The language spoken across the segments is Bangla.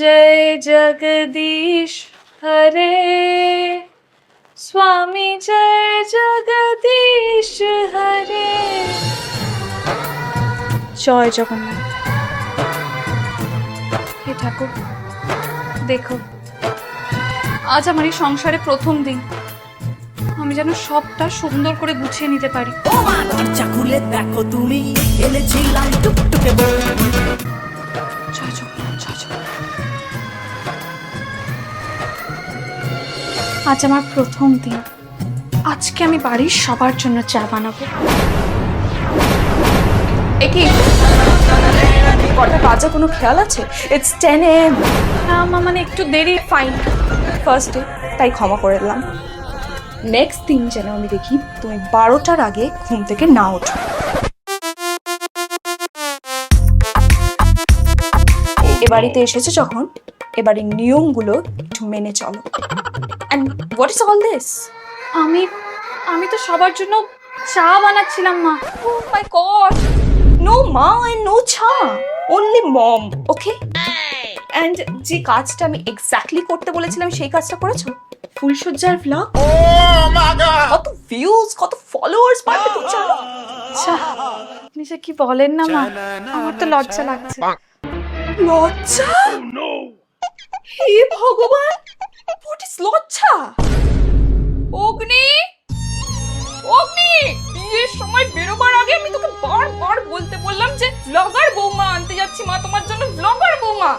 জয় জগদীশ হরে। স্বামী জয় জগদীশ হরে। জয় জগন্নাথ। হে ঠাকুর, দেখো, আজ আমার এই সংসারে প্রথম দিন। আমি যেন সবটা সুন্দর করে গুছিয়ে নিতে পারি। খুলে দেখো তুমি এনেছিলাম টুকটুকে বউ। আজ আমার প্রথম দিন। আজকে আমি বাড়ির সবার জন্য চা বানাবো। একি কটা বাজে কোনো খেয়াল আছে? ইটস টেন এম না মানে একটু দেরি। ফাইন ফার্স্ট ডে তাই ক্ষমা করে দিলাম। নেক্সট দিন যেন আমি দেখি তুমি বারোটার আগে ঘুম থেকে না ওঠো। এ বাড়িতে এসেছে যখন? এ বাড়ির নিয়মগুলো একটু মেনে চলো। And what is all this আমি আমি তো সবার জন্য চা বানাচ্ছিলাম মা। ও মাই গড নো মা এন্ড নো চা। অনলি মম ওকে অ্যান্ড যে কাজটা আমি এক্স্যাক্টলি করতে বলেছিলাম সেই কাজটা করেছ? ফুলসজ্জার ব্লগ কত ভিউজ কত ফলোয়ার্স পাবে তো জানো আচ্ছা আপনি যে কি বলেন না মা আমার তো লজ্জা লাগছে। লজ্জা? হে ভগবান? হোয়াট ইজ লজ্জা? অগ্নি? অগ্নি! বিয়ের সময় বেরোবার আগে আমি তোকে বারবার বলতে বললাম যে ব্লগার বৌমা আনতে যাচ্ছি মা, তোমার জন্য ব্লগার বৌমা।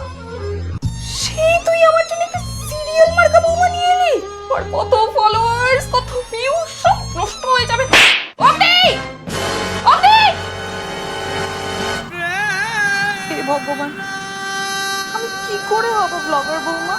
সেই তুই আমার জন্য একটা সিরিয়াল মার্কা বৌমা নিয়ে এলি। আর কত ফলোয়ার্স কত ভিউ সব নষ্ট হয়ে যাবে। অগ্নি! অগ্নি! হে ভগবান, আমি কি করে হব ব্লগার বৌমা?